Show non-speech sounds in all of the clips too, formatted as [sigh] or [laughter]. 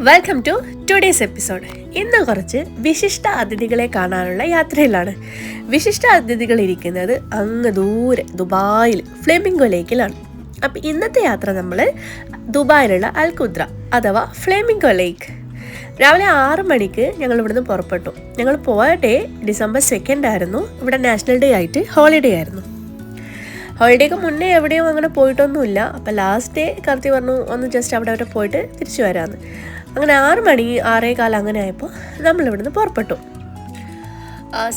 Welcome to today's episode ഇന്ന് കുറച്ച് വിശിഷ്ട അതിഥികളെ കാണാനുള്ള യാത്രയിലാണ്. വിശിഷ്ട അതിഥികൾ ഇരിക്കുന്നത് അങ്ങ് ദൂരെ ദുബായിൽ ഫ്ലെമിംഗോ ലേക്കിലാണ്. അപ്പം ഇന്നത്തെ യാത്ര നമ്മൾ ദുബായിലുള്ള അൽകുദ്ര അഥവാ ഫ്ലെമിംഗോ ലേക്ക്. രാവിലെ ആറ് മണിക്ക് ഞങ്ങൾ ഇവിടുന്ന് പുറപ്പെട്ടു. ഞങ്ങൾ പോയ ഡേ ഡിസംബർ സെക്കൻഡ് ആയിരുന്നു. ഇവിടെ നാഷണൽ ഡേ ആയിട്ട് ഹോളിഡേ ആയിരുന്നു. ഹോളിഡേക്ക് മുന്നേ എവിടെയും അങ്ങനെ പോയിട്ടൊന്നുമില്ല. അപ്പം ലാസ്റ്റ് ഡേ കറുത്തി പറഞ്ഞു ഒന്ന് ജസ്റ്റ് അവിടെ വരെ പോയിട്ട് തിരിച്ചു വരാമെന്ന് അങ്ങനെ ആറ് മണി ആറേ കാലം അങ്ങനെ ആയപ്പോൾ നമ്മൾ ഇവിടുന്ന് പുറപ്പെട്ടു.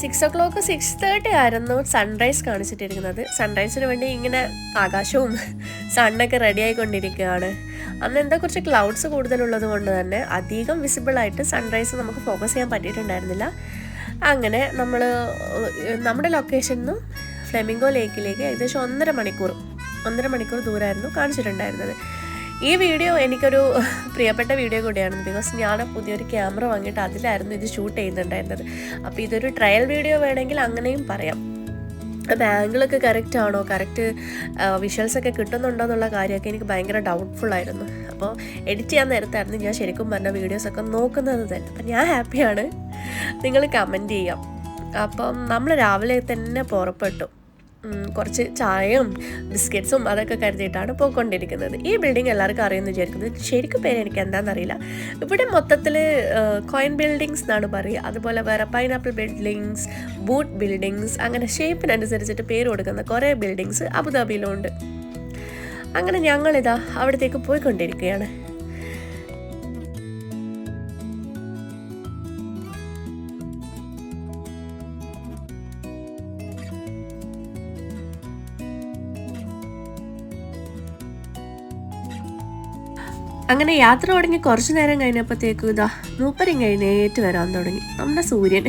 Six o'clock six thirty ആയിരുന്നു സൺറൈസ് കാണിച്ചിട്ടിരിക്കുന്നത്. സൺറൈസിന് വേണ്ടി ഇങ്ങനെ ആകാശവും [laughs] സണ്ണൊക്കെ റെഡി ആയിക്കൊണ്ടിരിക്കുകയാണ്. അന്ന് എന്താ കുറച്ച് ക്ലൗഡ്സ് കൂടുതലുള്ളത് കൊണ്ട് തന്നെ അധികം വിസിബിളായിട്ട് സൺറൈസ് നമുക്ക് ഫോക്കസ് ചെയ്യാൻ പറ്റിയിട്ടുണ്ടായിരുന്നില്ല. അങ്ങനെ നമ്മൾ നമ്മുടെ ലൊക്കേഷനിൽ നിന്നും ഫ്ലെമിംഗോ ലേക്കിലേക്ക് ഏകദേശം ഒന്നര മണിക്കൂർ ഒന്നര മണിക്കൂർ ദൂരമായിരുന്നു കാണിച്ചിട്ടുണ്ടായിരുന്നത്. ഈ വീഡിയോ എനിക്കൊരു [laughs] പ്രിയപ്പെട്ട വീഡിയോ കൂടിയാണ്. ബിക്കോസ് ഞാൻ പുതിയൊരു ക്യാമറ വാങ്ങിയിട്ട് അതിലായിരുന്നു ഇത് ഷൂട്ട് ചെയ്യുന്നുണ്ടായിരുന്നത്. അപ്പോൾ ഇതൊരു ട്രയൽ വീഡിയോ വേണമെങ്കിൽ അങ്ങനെയും പറയാം. അപ്പം ആംഗിളൊക്കെ കറക്റ്റ് ആണോ? കറക്റ്റ് വിഷ്വൽസ് ഒക്കെ കിട്ടുന്നുണ്ടോ എന്നുള്ള കാര്യമൊക്കെ എനിക്ക് ഭയങ്കര ഡൗട്ട്ഫുൾ ആയിരുന്നു. അപ്പോൾ എഡിറ്റ് ചെയ്യാൻ നേരത്തായിരുന്നു ഞാൻ ശരിക്കും പറഞ്ഞ വീഡിയോസൊക്കെ നോക്കുന്നത് തന്നെ. അപ്പം ഞാൻ ഹാപ്പിയാണ് നിങ്ങൾ കമന്റ് ചെയ്യാം. അപ്പം നമ്മൾ രാവിലെ തന്നെ പുറപ്പെട്ടു. കുറച്ച് ചായയും ബിസ്ക്കറ്റ്സും അതൊക്കെ കരുതിയിട്ടാണ് പോയിക്കൊണ്ടിരിക്കുന്നത്. ഈ ബിൽഡിംഗ് എല്ലാവർക്കും അറിയുമെന്ന് വിചാരിക്കുന്നത് ശരിക്കും പേര് എനിക്ക് എന്താണെന്നറിയില്ല ഇവിടെ മൊത്തത്തിൽ കോയിൻ ബിൽഡിങ്സ് എന്നാണ് പറയുക. അതുപോലെ വേറെ പൈനാപ്പിൾ ബിൽഡിങ്സ് ബൂട്ട് ബിൽഡിങ്സ് അങ്ങനെ ഷേപ്പിനനുസരിച്ചിട്ട് പേര് കൊടുക്കുന്ന കുറേ ബിൽഡിങ്സ് അബുദാബിയിലുണ്ട്. അങ്ങനെ ഞങ്ങളിതാ അവിടത്തേക്ക് പോയിക്കൊണ്ടിരിക്കുകയാണ്. അങ്ങനെ യാത്ര തുടങ്ങി കുറച്ചു നേരം കഴിഞ്ഞപ്പോഴത്തേക്കും ഇതാ മൂപ്പരും കഴിഞ്ഞേറ്റ് വരാൻ തുടങ്ങി. നമ്മുടെ സൂര്യൻ.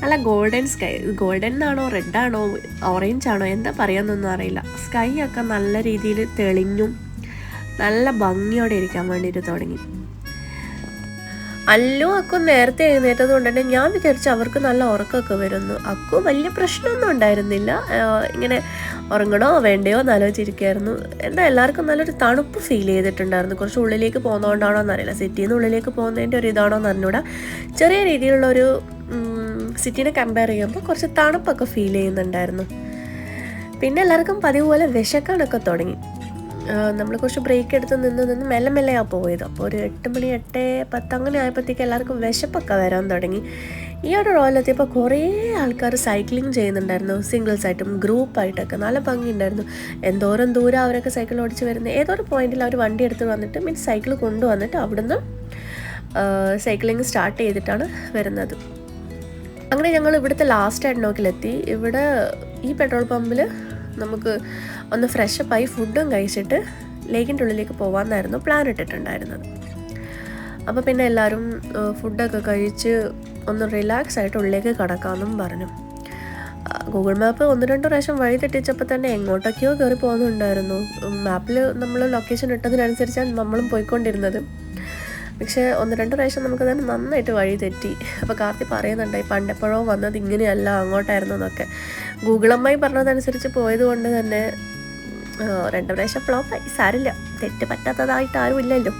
നല്ല ഗോൾഡൻ സ്കൈ ഗോൾഡൻ എന്നാണോ റെഡ് ആണോ ഓറഞ്ച് ആണോ എന്താ പറയാന്നൊന്നും അറിയില്ല. സ്കൈ ഒക്കെ നല്ല രീതിയിൽ തെളിഞ്ഞും നല്ല ഭംഗിയോടെ ഇരിക്കാൻ വേണ്ടിയിട്ട് തുടങ്ങി. അല്ലു അക്കു നേരത്തെ എഴുന്നേറ്റത് കൊണ്ട് തന്നെ ഞാൻ വിചാരിച്ചു അവർക്ക് നല്ല ഉറക്കമൊക്കെ വരുന്നു. അക്കു വലിയ പ്രശ്നമൊന്നും ഉണ്ടായിരുന്നില്ല. ഇങ്ങനെ ഉറങ്ങണോ വേണ്ടയോ എന്ന് ആലോചിച്ചിരിക്കുകയായിരുന്നു. എന്താ എല്ലാവർക്കും നല്ലൊരു തണുപ്പ് ഫീൽ ചെയ്തിട്ടുണ്ടായിരുന്നു. കുറച്ച് ഉള്ളിലേക്ക് പോകുന്നതുകൊണ്ടാണോ എന്നറിയില്ല. സിറ്റിയിൽ നിന്ന് ഉള്ളിലേക്ക് പോകുന്നതിന്റെ ഒരു ഇതാണോ എന്ന് ചെറിയ രീതിയിലുള്ള ഒരു സിറ്റീനെ കമ്പയർ ചെയ്യുമ്പോൾ കുറച്ച് തണുപ്പൊക്കെ ഫീൽ ചെയ്യുന്നുണ്ടായിരുന്നു. പിന്നെ എല്ലാവർക്കും പതിവ് പോലെ വിശക്കാനൊക്കെ തുടങ്ങി. നമ്മൾ കുറച്ച് ബ്രേക്ക് എടുത്ത് നിന്ന് നിന്ന് മെല്ലെ മെല്ലെയാണ് പോയത്. അപ്പോൾ ഒരു എട്ട് മണി എട്ട് പത്ത് അങ്ങനെ ആയപ്പോഴത്തേക്ക് എല്ലാവർക്കും വിശപ്പൊക്കെ വരാൻ തുടങ്ങി. ഈ ഒരു റോയിലെത്തിയപ്പോൾ കുറേ ആൾക്കാർ സൈക്ലിംഗ് ചെയ്യുന്നുണ്ടായിരുന്നു. സിംഗിൾസ് ആയിട്ടും ഗ്രൂപ്പായിട്ടൊക്കെ നല്ല ഭംഗിയുണ്ടായിരുന്നു. എന്തോരം ദൂരം അവരൊക്കെ സൈക്കിൾ ഓടിച്ച് വരുന്നത് ഏതൊരു പോയിന്റിൽ അവർ വണ്ടി എടുത്ത് വന്നിട്ട് മീൻസ് സൈക്കിൾ കൊണ്ടുവന്നിട്ട് അവിടുന്ന് സൈക്ലിംഗ് സ്റ്റാർട്ട് ചെയ്തിട്ടാണ് വരുന്നത്. അങ്ങനെ ഞങ്ങൾ ഇവിടുത്തെ ലാസ്റ്റ് എണ്ണോക്കിലെത്തി ഇവിടെ ഈ പെട്രോൾ പമ്പിൽ നമുക്ക് ഒന്ന് ഫ്രഷപ്പായി ഫുഡും കഴിച്ചിട്ട് ലേക്കിന്റെ ഉള്ളിലേക്ക് പോകാമെന്നായിരുന്നു പ്ലാൻ ഇട്ടിട്ടുണ്ടായിരുന്നത്. അപ്പോൾ പിന്നെ എല്ലാവരും ഫുഡൊക്കെ കഴിച്ച് ഒന്ന് റിലാക്സ് ആയിട്ട് ഉള്ളിലേക്ക് കടക്കാമെന്നും പറഞ്ഞു. ഗൂഗിൾ മാപ്പ് ഒന്ന് രണ്ട് പ്രാവശ്യം വഴി തെറ്റിച്ചപ്പോൾ തന്നെ എങ്ങോട്ടൊക്കെയോ കയറി പോകുന്നുണ്ടായിരുന്നു മാപ്പിൽ നമ്മൾ ലൊക്കേഷൻ ഇട്ടതിനനുസരിച്ചാണ് നമ്മളും പോയിക്കൊണ്ടിരുന്നത്. പക്ഷേ ഒന്ന് രണ്ട് പ്രാവശ്യം നമുക്ക് തന്നെ നന്നായിട്ട് വഴി തെറ്റി. അപ്പോൾ കാർത്തി പറയുന്നുണ്ടായി പണ്ടെപ്പോഴോ വന്നത് ഇങ്ങനെയല്ല അങ്ങോട്ടായിരുന്നു എന്നൊക്കെ. ഗൂഗിളമ്മായി പറഞ്ഞതനുസരിച്ച് പോയത് കൊണ്ട് തന്നെ രണ്ട് പ്രാവശ്യം ഫ്ലോപ്പായി സാരില്ല തെറ്റ് പറ്റാത്തതായിട്ട് ആരും ഇല്ലല്ലോ.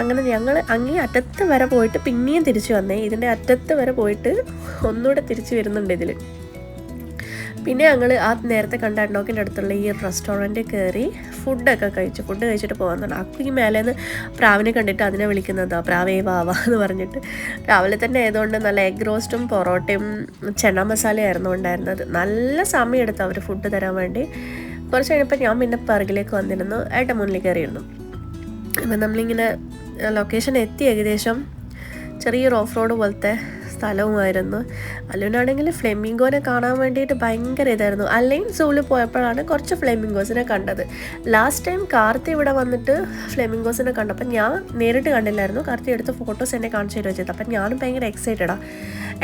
അങ്ങനെ ഞങ്ങൾ അങ്ങേ അറ്റത്ത് വരെ പോയിട്ട് പിന്നെയും തിരിച്ചു വന്നേ. ഇതിന്റെ അറ്റത്ത് വരെ പോയിട്ട് ഒന്നുകൂടെ തിരിച്ചു വരുന്നുണ്ട് ഇതിൽ പിന്നെ ഞങ്ങൾ ആ നേരത്തെ കണ്ട അണ്ണോക്കിന്റെ അടുത്തുള്ള ഈ റെസ്റ്റോറന്റ് കയറി ഫുഡൊക്കെ കഴിച്ചു. ഫുഡ് കഴിച്ചിട്ട് പോകാൻ തുടങ്ങി. അക്കു ഈ മേലേന്ന് പ്രാവിനെ കണ്ടിട്ട് അതിനെ വിളിക്കുന്നതാ. പ്രാവേ വാവ എന്ന് പറഞ്ഞിട്ട്. രാവിലെ തന്നെ ആയതുകൊണ്ട് നല്ല എഗ് റോസ്റ്റും പൊറോട്ടയും ചെണ്ണ മസാലയായിരുന്നു ഉണ്ടായിരുന്നത്. നല്ല സമയം എടുത്തു അവർ ഫുഡ് തരാൻ വേണ്ടി. കുറച്ച് കഴിഞ്ഞപ്പോൾ ഞാൻ പിന്നെ പിറകിലേക്ക് വന്നിരുന്നു. ഏട്ടൻ മുന്നിൽ കയറിയിരുന്നു. അപ്പം നമ്മളിങ്ങനെ ലൊക്കേഷൻ എത്തി ഏകദേശം ചെറിയൊരു ഓഫ് റോഡ് പോലത്തെ സ്ഥലവുമായിരുന്നു. അല്ലുനാണെങ്കിൽ ഫ്ലെമിംഗോനെ കാണാൻ വേണ്ടിയിട്ട് ഭയങ്കര ഇതായിരുന്നു. അല്ലെങ്കിൽ സൂവിൽ പോയപ്പോഴാണ് കുറച്ച് ഫ്ലെമിംഗോസിനെ കണ്ടത്. ലാസ്റ്റ് ടൈം കാർത്തി ഇവിടെ വന്നിട്ട് ഫ്ലെമിംഗോസിനെ കണ്ടപ്പോൾ ഞാൻ നേരിട്ട് കണ്ടില്ലായിരുന്നു. കാർത്തി എടുത്ത ഫോട്ടോസ് എന്നെ കാണിച്ചു തരുമോ ചെയ്തത്. അപ്പം ഞാനും ഭയങ്കര എക്സൈറ്റഡാണ്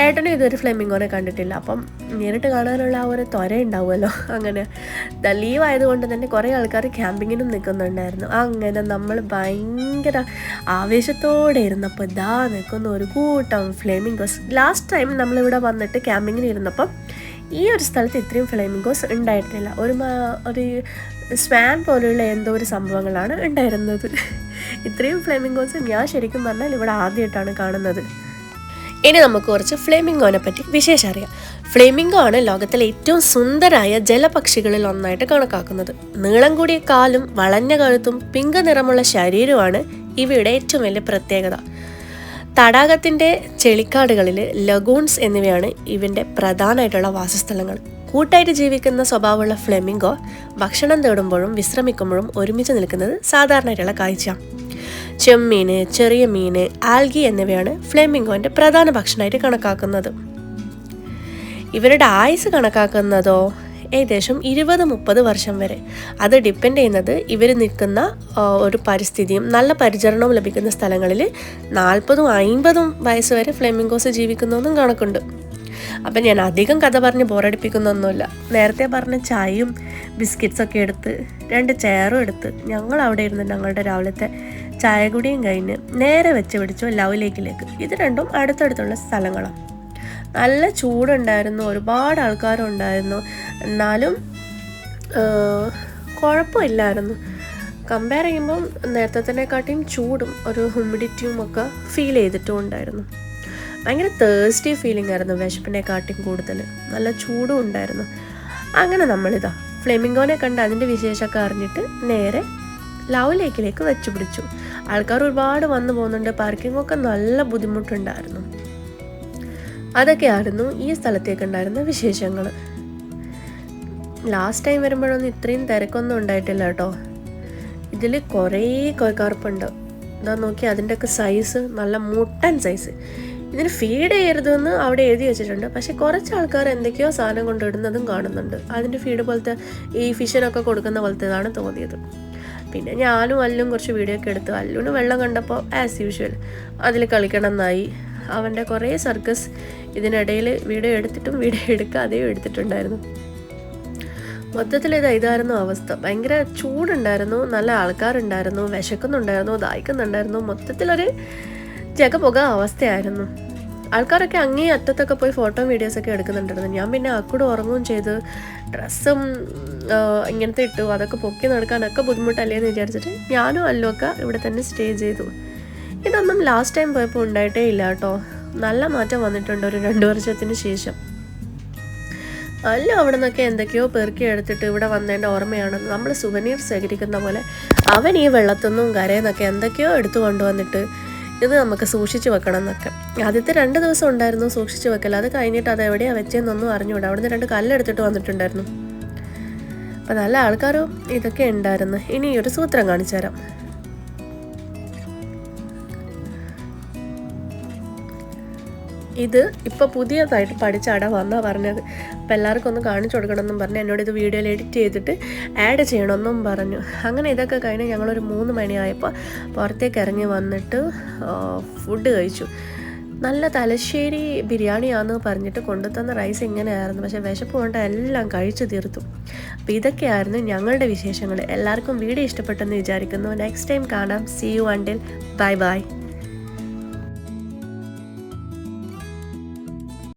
ഏട്ടനും ഇതൊരു ഫ്ലെമിംഗോനെ കണ്ടിട്ടില്ല. അപ്പം നേരിട്ട് കാണാനുള്ള ആ ഒരു ത്വര ഉണ്ടാവുമല്ലോ. അങ്ങനെ ലീവ് ആയതുകൊണ്ട് തന്നെ കുറേ ആൾക്കാർ ക്യാമ്പിങ്ങിനും നിൽക്കുന്നുണ്ടായിരുന്നു. അങ്ങനെ നമ്മൾ ഭയങ്കര ആവേശത്തോടെ ഇരുന്നപ്പോൾ ഇതാ നിൽക്കുന്ന ഒരു കൂട്ടം ഫ്ലെമിംഗോസ് ലാസ്റ്റ് ടൈം നമ്മളിവിടെ വന്നിട്ട് ക്യാമ്പിങ്ങിന് ഇരുന്നപ്പം ഈ ഒരു സ്ഥലത്ത് ഇത്രയും ഫ്ലെമിംഗോസ് ഉണ്ടായിരുന്നില്ല ഒരു ഒരു സ്വാൻ പോലെയുള്ള എന്തോ ഒരു സംഭവങ്ങളാണ് ഉണ്ടായിരുന്നത്. ഇത്രയും ഫ്ലെമിംഗോസ് ഞാൻ ശരിക്കും പറഞ്ഞാൽ ഇവിടെ ആദ്യമായിട്ടാണ് കാണുന്നത്. ഇനി നമുക്ക് കുറച്ച് ഫ്ലേമിംഗോനെ പറ്റി വിശേഷം അറിയാം. ഫ്ലേമിംഗോ ആണ് ലോകത്തിലെ ഏറ്റവും സുന്ദരായ ജലപക്ഷികളിൽ ഒന്നായിട്ട് കണക്കാക്കുന്നത്. നീളം കൂടിയ കാലും വളഞ്ഞ കഴുത്തും പിങ്ക് നിറമുള്ള ശരീരവുമാണ് ഇവയുടെ ഏറ്റവും വലിയ പ്രത്യേകത. തടാകത്തിന്റെ ചെളിക്കാടുകളിൽ ലഗൂൺസ് എന്നിവയാണ് ഇവന്റെ പ്രധാനമായിട്ടുള്ള വാസസ്ഥലങ്ങൾ. കൂട്ടായിട്ട് ജീവിക്കുന്ന സ്വഭാവമുള്ള ഫ്ലെമിംഗോ ഭക്ഷണം തേടുമ്പോഴും വിശ്രമിക്കുമ്പോഴും ഒരുമിച്ച് നിൽക്കുന്നത് സാധാരണയായിട്ടുള്ള കാഴ്ച. ചെമ്മീൻ ചെറിയ മീൻ ആൽഗി എന്നിവയാണ് ഫ്ലെമിംഗോന്റെ പ്രധാന ഭക്ഷണമായിട്ട് കണക്കാക്കുന്നത്. ഇവരുടെ ആയുസ് കണക്കാക്കുന്നതോ ഏകദേശം ഇരുപത് മുപ്പത് വർഷം വരെ. അത് ഡിപ്പെൻഡ് ചെയ്യുന്നത് ഇവർ നിൽക്കുന്ന ഒരു പരിസ്ഥിതിയും നല്ല പരിചരണവും ലഭിക്കുന്ന സ്ഥലങ്ങളിൽ നാൽപ്പതും അമ്പതും വയസ്സ് വരെ ഫ്ലെമിംഗോസ് ജീവിക്കുന്നതെന്നും കണക്കുണ്ട്. അപ്പം ഞാൻ അധികം കഥ പറഞ്ഞ് ബോറടിപ്പിക്കുന്നൊന്നുമില്ല. നേരത്തെ പറഞ്ഞ ചായയും ബിസ്ക്കറ്റ്സൊക്കെ എടുത്ത് രണ്ട് ചെയറും എടുത്ത് ഞങ്ങൾ അവിടെ ഇരുന്ന് ഞങ്ങളുടെ രാവിലത്തെ ചായ കുടിയും കഴിഞ്ഞ് നേരെ വെച്ച് പിടിച്ചു ലവ് ലേക്കിലേക്ക് ഇത് രണ്ടും അടുത്തടുത്തുള്ള സ്ഥലങ്ങളാണ്. നല്ല ചൂടുണ്ടായിരുന്നു ഒരുപാട് ആൾക്കാരുണ്ടായിരുന്നു. എന്നാലും കുഴപ്പമില്ലായിരുന്നു. കമ്പയർ ചെയ്യുമ്പം നേരത്തേക്കാട്ടിയും ചൂടും ഒരു ഹ്യൂമിഡിറ്റിയും ഒക്കെ ഫീൽ ചെയ്തിട്ടും ഉണ്ടായിരുന്നു. ഭയങ്കര തേഴ്സ്റ്റി ഫീലിംഗ് ആയിരുന്നു വിശപ്പിനെക്കാട്ടിയും കൂടുതൽ നല്ല ചൂടും ഉണ്ടായിരുന്നു. അങ്ങനെ നമ്മളിതാ ഫ്ലെമിംഗോനെ കണ്ട് അതിന്റെ വിശേഷമൊക്കെ അറിഞ്ഞിട്ട് നേരെ ലവ് ലേക്കിലേക്ക് വെച്ചു പിടിച്ചു ആൾക്കാർ ഒരുപാട് വന്നു പോകുന്നുണ്ട് ഒക്കെ നല്ല ബുദ്ധിമുട്ടുണ്ടായിരുന്നു. അതൊക്കെയായിരുന്നു ഈ സ്ഥലത്തേക്ക് ഉണ്ടായിരുന്ന വിശേഷങ്ങൾ. ലാസ്റ്റ് ടൈം വരുമ്പോഴൊന്നും ഇത്രയും തിരക്കൊന്നും ഉണ്ടായിട്ടില്ല കേട്ടോ. ഇതിൽ കുറേ കൊയ്ക്കാർപ്പുണ്ട് ഇതാ നോക്കി അതിന്റെയൊക്കെ സൈസ് നല്ല മുട്ടൻ സൈസ് ഇതിന് ഫീഡ് ചെയ്യരുതെന്ന് അവിടെ എഴുതി വെച്ചിട്ടുണ്ട്. പക്ഷെ കുറച്ച് ആൾക്കാർ എന്തൊക്കെയോ സാധനം കൊണ്ടിടുന്നതും കാണുന്നുണ്ട്. അതിന്റെ ഫീഡ് പോലത്തെ ഈ ഫിഷിനൊക്കെ കൊടുക്കുന്ന പോലത്തേതാണ് തോന്നിയത്. പിന്നെ ഞാനും അല്ലും കുറച്ച് വീഡിയോ ഒക്കെ എടുത്തു. അല്ലുന് വെള്ളം കണ്ടപ്പോൾ ആസ് യൂഷ്വൽ അതിൽ കളിക്കണം എന്നായി. അവന്റെ കുറേ സർക്കസ് ഇതിനിടയിൽ വീഡിയോ എടുത്തിട്ടും വീഡിയോ എടുക്കാതെയും എടുത്തിട്ടുണ്ടായിരുന്നു. മൊത്തത്തിൽ ഇത് ഇതായിരുന്നു അവസ്ഥ. ഭയങ്കര ചൂടുണ്ടായിരുന്നു നല്ല ആൾക്കാരുണ്ടായിരുന്നു വിശക്കുന്നുണ്ടായിരുന്നു ദാഹിക്കുന്നുണ്ടായിരുന്നു. മൊത്തത്തിലൊരു ജഗപുക അവസ്ഥയായിരുന്നു. ആൾക്കാരൊക്കെ അങ്ങേ അറ്റത്തൊക്കെ പോയി ഫോട്ടോ വീഡിയോസൊക്കെ എടുക്കുന്നുണ്ടായിരുന്നു. ഞാൻ പിന്നെ അക്കൂടെ ഉറങ്ങുകയും ചെയ്ത്. ഡ്രസ്സും ഇങ്ങനത്തെ ഇട്ടു. അതൊക്കെ പൊക്കി നടക്കാനൊക്കെ ബുദ്ധിമുട്ടല്ലേ എന്ന് വിചാരിച്ചിട്ട് ഞാനും അല്ലൊക്കെ ഇവിടെ തന്നെ സ്റ്റേ ചെയ്തു. ഇതൊന്നും ലാസ്റ്റ് ടൈം പോയപ്പോൾ ഉണ്ടായിട്ടേ ഇല്ല കേട്ടോ. നല്ല മാറ്റം വന്നിട്ടുണ്ട് ഒരു രണ്ട് വർഷത്തിന് ശേഷം. അല്ല അവിടെ നിന്നൊക്കെ എന്തൊക്കെയോ പെറുക്കി എടുത്തിട്ട് ഇവിടെ വന്നതിന്റെ ഓർമ്മയാണ് നമ്മൾ സുവനീർ ശേഖരിക്കുന്ന പോലെ അവൻ ഈ വെള്ളത്തൊന്നും കരയിൽ എന്തൊക്കെയോ എടുത്തു കൊണ്ടുവന്നിട്ട് ഇത് നമുക്ക് സൂക്ഷിച്ചു വെക്കണം എന്നൊക്കെ ആദ്യത്തെ രണ്ട് ദിവസം ഉണ്ടായിരുന്നു സൂക്ഷിച്ചു വെക്കൽ അത് കഴിഞ്ഞിട്ട് അത് എവിടെയാണ് വെച്ചതെന്നൊന്നും അറിഞ്ഞൂടാ. അവിടുന്ന് രണ്ട് കല്ലെടുത്തിട്ട് വന്നിട്ടുണ്ടായിരുന്നു. അപ്പം നല്ല ആൾക്കാരോ ഇതൊക്കെ ഉണ്ടായിരുന്നു. ഇനി ഒരു സൂത്രം കാണിച്ചു തരാം ഇത് ഇപ്പോൾ പുതിയതായിട്ട് പഠിച്ചാടാ വന്നാ പറഞ്ഞത്. അപ്പം എല്ലാവർക്കും ഒന്ന് കാണിച്ചു കൊടുക്കണമെന്നും പറഞ്ഞു എന്നോട് ഇത് വീഡിയോയിൽ എഡിറ്റ് ചെയ്തിട്ട് ആഡ് ചെയ്യണമെന്നും പറഞ്ഞു. അങ്ങനെ ഇതൊക്കെ കഴിഞ്ഞ് ഞങ്ങളൊരു മൂന്ന് മണിയായപ്പോൾ പുറത്തേക്ക് ഇറങ്ങി വന്നിട്ട് ഫുഡ് കഴിച്ചു. നല്ല തലശ്ശേരി ബിരിയാണിയാന്ന് പറഞ്ഞിട്ട് കൊണ്ടുതന്ന റൈസ് ഇങ്ങനെയായിരുന്നു. പക്ഷേ വിശപ്പ് കൊണ്ട് എല്ലാം കഴിച്ചു തീർത്തു. അപ്പോൾ ഇതൊക്കെയായിരുന്നു ഞങ്ങളുടെ വിശേഷങ്ങൾ. എല്ലാവർക്കും വീഡിയോ ഇഷ്ടപ്പെട്ടെന്ന് വിചാരിക്കുന്നു. നെക്സ്റ്റ് ടൈം കാണാം. See you until bye bye